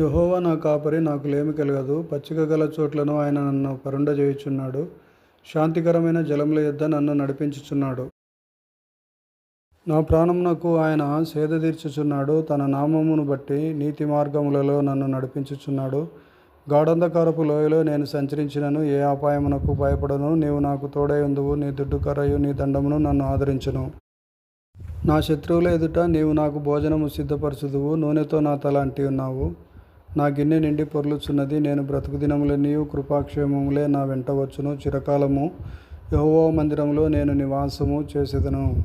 యహోవా నా కాపరి నాకు లేమి కలగదు. పచ్చిక గల చోట్లను ఆయన నన్ను పరుండజేయుచున్నాడు శాంతికరమైన జలముల యొద్ద నన్ను నడిపించుచున్నాడు. నా ప్రాణమునకు ఆయన సేద తీర్చుచున్నాడు. తన నామమును బట్టి నీతి మార్గములలో నన్ను నడిపించుచున్నాడు. గాఢంధకారపు లోయలో నేను సంచరించినను. ఏ అపాయమునకు భయపడను. నీవు నాకు తోడై ఉందువు. నీ దుడ్డు కర్రయు నీ దండమును నన్ను ఆదరించును. నా శత్రువుల ఎదుట నీవు నాకు భోజనము సిద్ధపరచుదువు. నూనెతో నా తల అంటి ఉన్నావు. నా గిన్నె నిండి పొర్లుచున్నది. నేను బ్రతుకు దినములన్నీయు కృపాక్షేమములే నా వెంట వచ్చును. చిరకాలము యెహోవా మందిరములో నేను నివాసము చేసేదను.